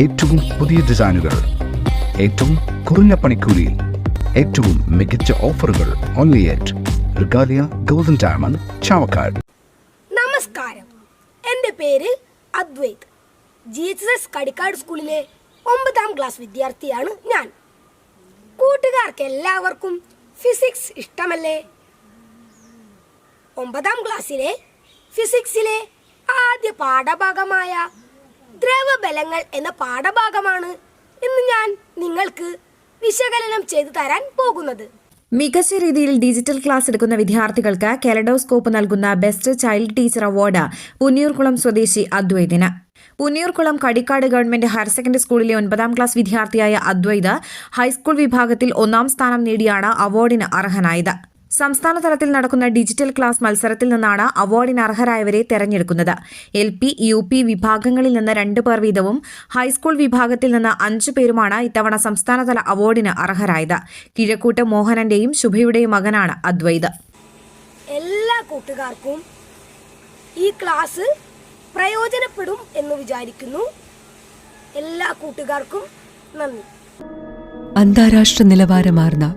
ഏറ്റവും പുതിയ ഡിസൈനുകൾ ഏറ്റവും കുറഞ്ഞ പണിക്കൂലിയിൽ ഏറ്റവും മികച്ച ഓഫറുകൾ only at Regalia golden diamond Chavakkad നമസ്കാരം. എന്റെ പേര് Adwaith. G H S Kadikkad സ്കൂളിലെ ഒമ്പതാം ക്ലാസ് വിദ്യാർത്ഥിയാണ് ഞാൻ. കൂട്ടുകാർക്ക് എല്ലാവർക്കും ഫിസിക്സ് ഇഷ്ടമല്ലേ? ഒമ്പതാം ക്ലാസ്സിലെ ഫിസിക്സിലെ ആദ്യ പാഠഭാഗമായ ദ്രവബലങ്ങൾ എന്ന പാഠഭാഗമാണ് ഇന്ന് ഞാൻ നിങ്ങൾക്ക് വിശകലനം ചെയ്തു തരാൻ പോകുന്നത്. മികച്ച രീതിയിൽ ഡിജിറ്റൽ ക്ലാസ് എടുക്കുന്ന വിദ്യാർത്ഥികൾക്ക് കെലഡോസ്കോപ്പ് നൽകുന്ന best child teacher award Punnayurkulam സ്വദേശി അദ്വൈതിന്. Punnayurkulam Kadikkad government higher secondary സ്കൂളിലെ ഒൻപതാം ക്ലാസ് വിദ്യാർത്ഥിയായ അദ്വൈത് ഹൈസ്കൂൾ വിഭാഗത്തിൽ ഒന്നാം സ്ഥാനം നേടിയാണ് അവാർഡിന് അർഹനായത്. സംസ്ഥാന തലത്തിൽ നടക്കുന്ന ഡിജിറ്റൽ ക്ലാസ് മത്സരത്തിൽ നിന്നാണ് അവാർഡിന് അർഹരായവരെ തെരഞ്ഞെടുക്കുന്നത്. എൽ പി യു പി വിഭാഗങ്ങളിൽ നിന്ന് രണ്ടു പേർ വീതവും ഹൈസ്കൂൾ വിഭാഗത്തിൽ നിന്ന് അഞ്ചു പേരുമാണ് ഇത്തവണ സംസ്ഥാനതല അവാർഡിന് അർഹരായത്. കിഴക്കൂട്ട് മോഹനന്റെയും ശുഭയുടെയും മകനാണ് അദ്വൈത്. എല്ലാ കൂട്ടുകാർക്കും ഈ ക്ലാസ് പ്രയോജനപ്പെടും എന്ന് വിചാരിക്കുന്നു. എല്ലാ കൂട്ടുകാർക്കും നന്ദി. അന്താരാഷ്ട്ര നിലവാരമാർന്ന